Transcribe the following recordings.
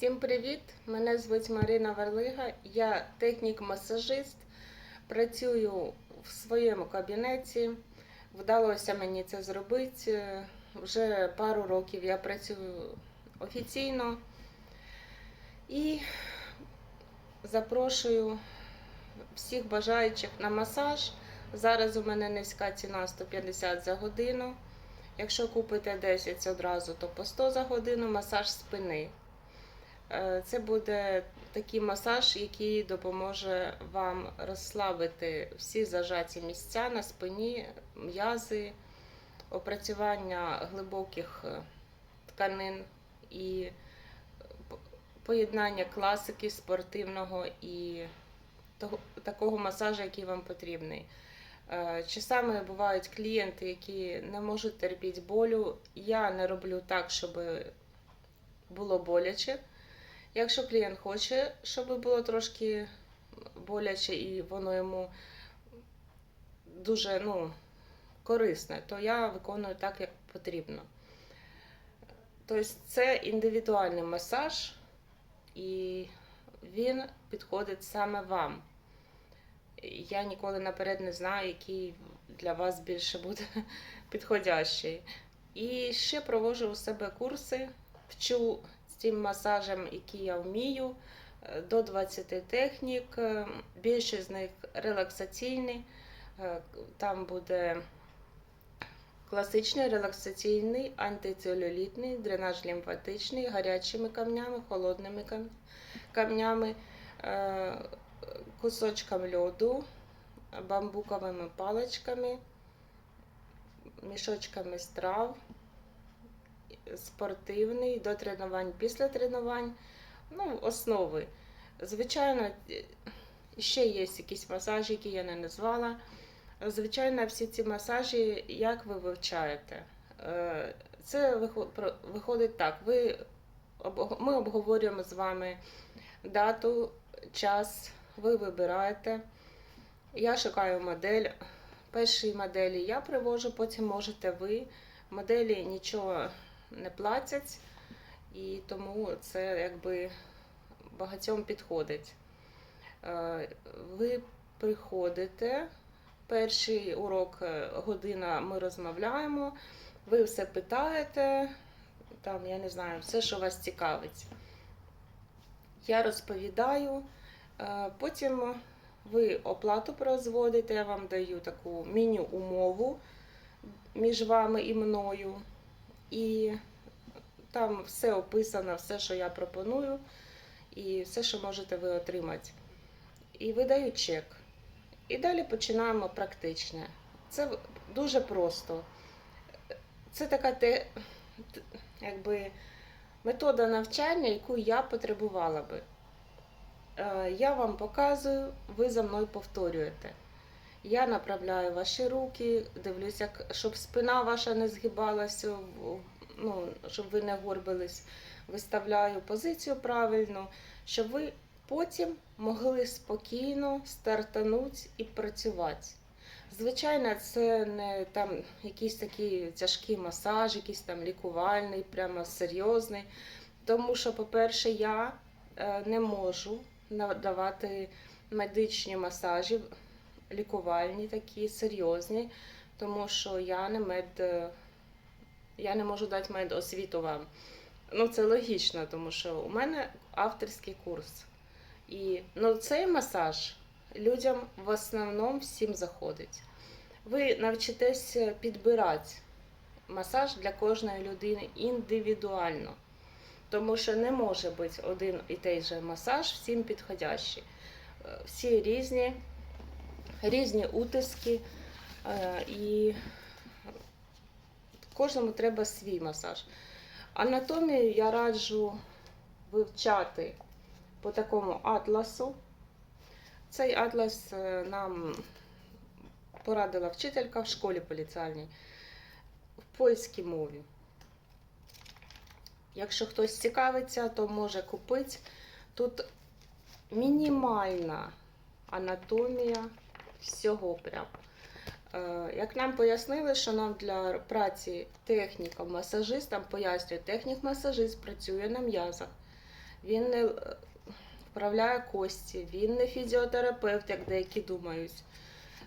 Всім привіт! Мене звуть Марина Варлига, я технік-масажист. Працюю в своєму кабінеті. Вдалося мені це зробити. Вже пару років я працюю офіційно і запрошую всіх бажаючих на масаж. Зараз у мене низька ціна 150 за годину. Якщо купите 10 одразу, то по 100 за годину масаж спини. Е, Це буде такий масаж, який допоможе вам розслабити всі зажаті місця на спині, м'язи, опрацювання глибоких е, тканин і поєднання класики спортивного і такого масажу, який вам потрібний. Е, Часами бувають клієнти, які не можуть терпіти болю. Я не роблю так, щоб було боляче. Якщо клієнт хоче, щоб було трошки боляче і воно йому дуже ну, корисне, то я виконую так, як потрібно. Тобто це індивідуальний масаж, і він підходить саме вам. Я ніколи наперед не знаю, який для вас більше буде підходящий. І ще проводжу у себе курси, вчу цим масажем, які я вмію, е, до 20 технік. Е, Більшість з них релаксаційні. Е, Там буде класичний, релаксаційний, антицелюлітний, дренаж лімфатичний, гарячими камнями, холодними камнями, кусочком льоду, бамбуковими паличками, мішочками страв, спортивний, до тренувань, після тренувань, ну, основи. Звичайно, ще є якісь масажі, які я не назвала. Звичайно, всі ці масажі, як ви вивчаєте? Е, Це виходить так. Ви, ми обговорюємо з вами дату, час, ви вибираєте. Я шукаю модель. Перші моделі я привожу, потім можете ви. Моделі нічого не платять, і тому це якби багатьом підходить. Е, Ви приходите, перший урок е, година ми розмовляємо, ви все питаєте, там, я не знаю, все, що вас цікавить. Я розповідаю, е, потім ви оплату производите, я вам даю таку міні-умову між вами і мною. І там все описано, все, що я пропоную, і все, що можете ви отримати. І видаю чек. І далі починаємо практичне. Це дуже просто. Це така те, якби, метода навчання, яку я потребувала би. Е, Я вам показую, ви за мною повторюєте. Я направляю ваші руки, дивлюся, щоб спина ваша не згибалася, ну, щоб ви не горбились. Виставляю позицію правильно, щоб ви потім могли спокійно стартанути і працювати. Звичайно, це не там якийсь такий тяжкий масаж, якийсь там лікувальний, прямо серйозний. Тому що, по-перше, я е, не можу надавати медичні масажі, лікувальні такі, серйозні, тому що я не мед. е, Я не можу дати медосвіту вам. Ну, це логічно, тому що у мене авторський курс. І ну, цей масаж людям в основному всім заходить. Ви навчитесь підбирати масаж для кожної людини індивідуально. Тому що не може бути один і той же масаж всім підходящий. Е, Всі різні, різні утиски, е, і кожному треба свій масаж. Анатомію я раджу вивчати по такому атласу. Цей атлас е, нам порадила вчителька в школі поліціальній в польській мові. Якщо хтось цікавиться, то може купити. Тут мінімальна анатомія всього прям. Е, Як нам пояснили, що нам для праці техніком-масажистом пояснюють, технік-масажист працює на м'язах. він не е, вправляє кості, він не фізіотерапевт, як деякі думають.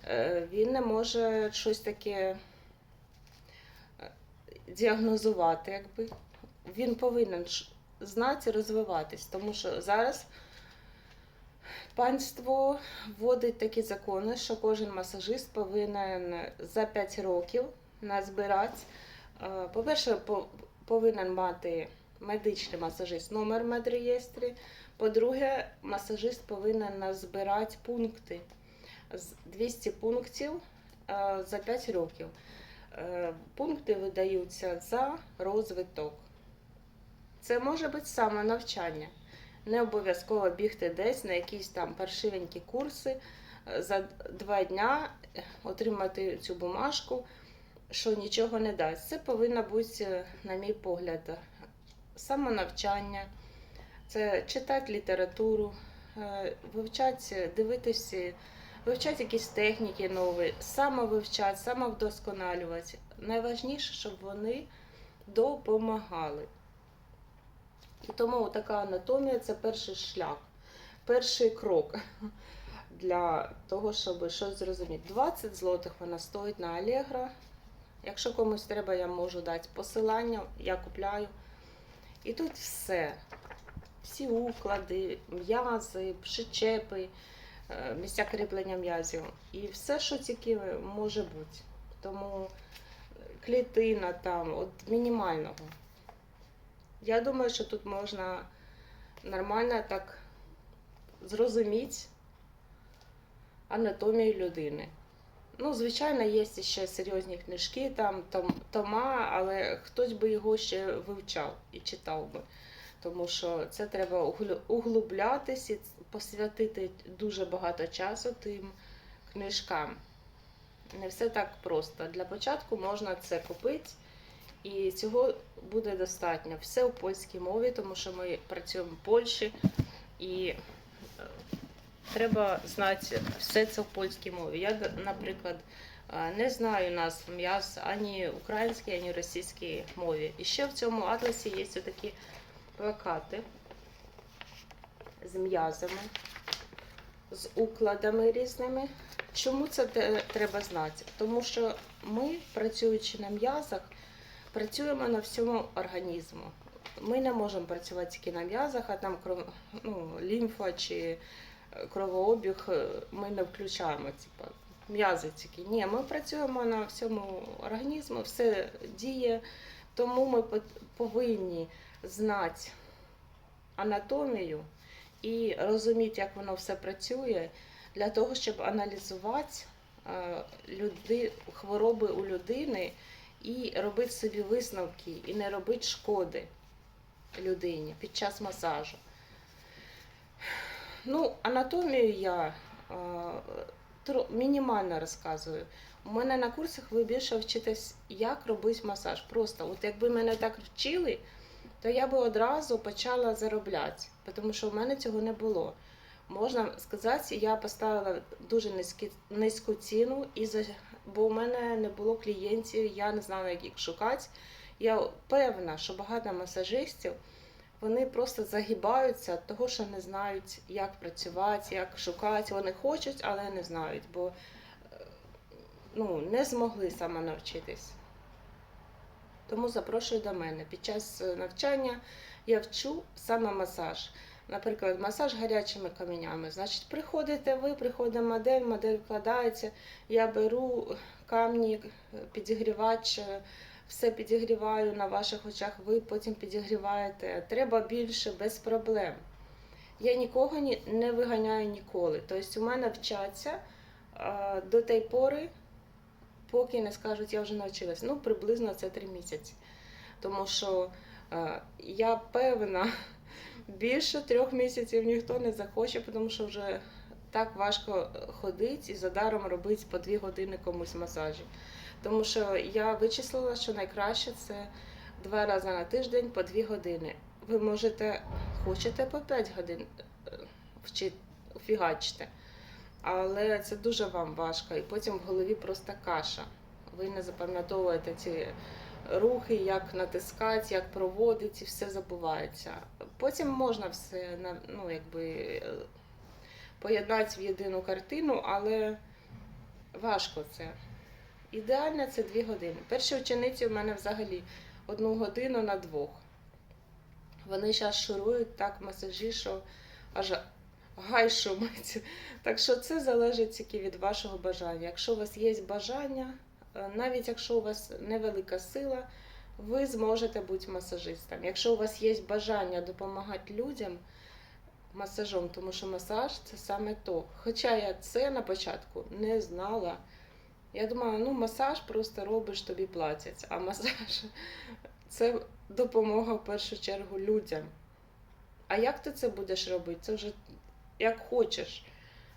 Е, Він не може щось таке діагнозувати, якби. Він повинен знати і розвиватись, тому що зараз панство вводить такі закони, що кожен масажист повинен за 5 років назбирати. е, По-перше, повинен мати медичний масажист номер в медреєстрі. По-друге, масажист повинен назбирати пункти 200 пунктів е, за 5 років. Е, Пункти видаються за розвиток. Це може бути саме навчання. Не обов'язково бігти десь на якісь там паршивенькі курси, е, за два дня отримати цю бумажку, що нічого не дасть. Це повинно бути, е, на мій погляд, самонавчання, це читати літературу, е, вивчати, дивитися, вивчати якісь техніки нові, самовивчати, самовдосконалювати. Найважніше, щоб вони допомагали. Тому така анатомія це перший шлях, перший крок для того, щоб щось зрозуміти. 20 злотих вона стоїть на Allegro. Якщо комусь треба, я можу дати посилання, я купляю. І тут все. Всі уклади, м'язи, причепи, е, місця кріплення м'язів. І все, що тільки може бути. Тому клітина там, от мінімального. Я думаю, що тут можна нормально так зрозуміти анатомію людини. Ну, звичайно, є ще серйозні книжки, там том- тома, але хтось би його ще вивчав і читав би. Тому що це треба углублятись і посвятити дуже багато часу тим книжкам. Не все так просто. Для початку можна це купити, і цього буде достатньо. Все у польській мові, тому що ми працюємо в Польщі, і е, треба знати все це в польській мові. Я, наприклад, е, не знаю назв м'яз ані українській, ані російській мові. І ще в цьому атласі є такі плакати з м'язами, з укладами різними. Чому це треба знати? Тому що ми, працюючи на м'язах, працюємо на всьому організму. Ми не можемо працювати тільки на м'язах, а там кров, ну, лімфа чи е, кровообіг е, ми не включаємо. Типу, м'язи тільки. Ні, ми працюємо на всьому організму, все діє, тому ми повинні знати анатомію і розуміти, як воно все працює, для того, щоб аналізувати е, люди, хвороби у людини і робити собі висновки, і не робити шкоди людині під час масажу. Ну, анатомію я е, мінімально розказую. У мене на курсах ви більше вчитесь, як робити масаж. Просто, от якби мене так вчили, то я би одразу почала заробляти, тому що в мене цього не було. Можна сказати, я поставила дуже низьку ціну, і за, бо у мене не було клієнтів, я не знала, як їх шукати. Я певна, що багато масажистів вони просто загибаються від того, що не знають, як працювати, як шукати. Вони хочуть, але не знають, бо е, ну, не змогли саме навчитись. Тому запрошую до мене. Під час е, навчання я вчу саме масаж. Наприклад, масаж гарячими каменями. Значить, приходите ви, приходить модель, модель вкладається. Я беру камні, е, підігрівач, е, все підігріваю на ваших очах, ви потім підігріваєте. Треба більше, без проблем. Я нікого не виганяю ніколи. Тобто у мене вчаться е, до тієї пори, поки не скажуть, я вже навчилась. Ну, приблизно це три місяці. Тому що я певна, більше трьох місяців ніхто не захоче, тому що вже так важко ходити і за даром робити по дві години комусь масажі. Тому що я вичислила, що найкраще це два рази на тиждень по дві години. Ви можете, хочете по 5 годин е, фігачити, але це дуже вам важко, і потім в голові просто каша. Ви не запам'ятовуєте ці рухи, як натискати, як проводити, все забувається. Потім можна все ну, якби, е, поєднати в єдину картину, але важко це. Ідеально це дві години. Перші учениці в мене взагалі одну годину на двох. Вони зараз шурують так масажі, що аж гай шумить. Так що це залежить тільки від вашого бажання. Якщо у вас є бажання, навіть якщо у вас невелика сила, ви зможете бути масажистом. Якщо у вас є бажання допомагати людям масажом, тому що масаж це саме то. Хоча я це на початку не знала. Я думала, ну масаж просто робиш, тобі платять, а масаж це допомога в першу чергу людям. А як ти це будеш робити? Це вже як хочеш.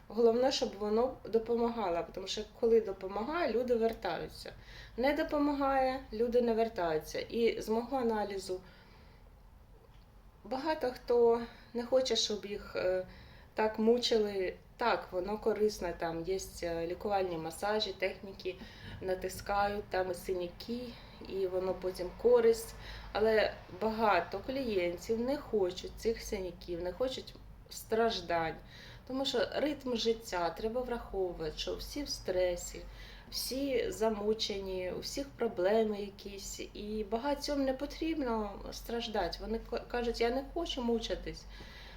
Головне, щоб воно допомагало, тому що коли допомагає, люди вертаються. Не допомагає, люди не вертаються. І з мого аналізу багато хто не хоче, щоб їх е, так мучили. Так, воно корисно, там є е, лікувальні масажі, техніки, натискають там і синяки, і воно потім користь. Але багато клієнтів не хочуть цих синяків, не хочуть страждань. Тому що ритм життя треба враховувати, що всі в стресі, всі замучені, у всіх проблеми якісь, і багатьом не потрібно страждати. Вони кажуть, я не хочу мучитись.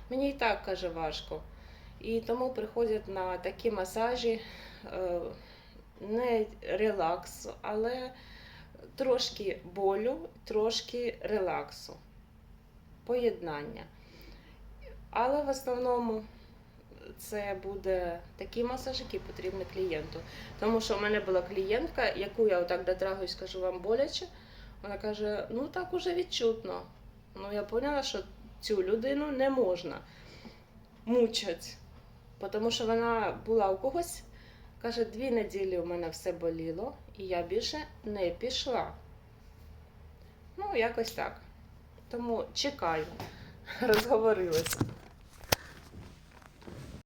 Мені і так каже важко. І тому приходять на такі масажі е, не релакс, але трошки болю, трошки релаксу, поєднання. Але в основному це буде такі масаж, які потрібні клієнту. Тому що в мене була клієнтка, яку я отак дотрагуюсь, кажу, вам боляче. Вона каже: ну так уже відчутно. Ну я поняла, що цю людину не можна мучати. Тому що вона була у когось, каже, дві неділі у мене все боліло, і я більше не пішла. Ну, якось так. Тому чекаю. Розговорилася.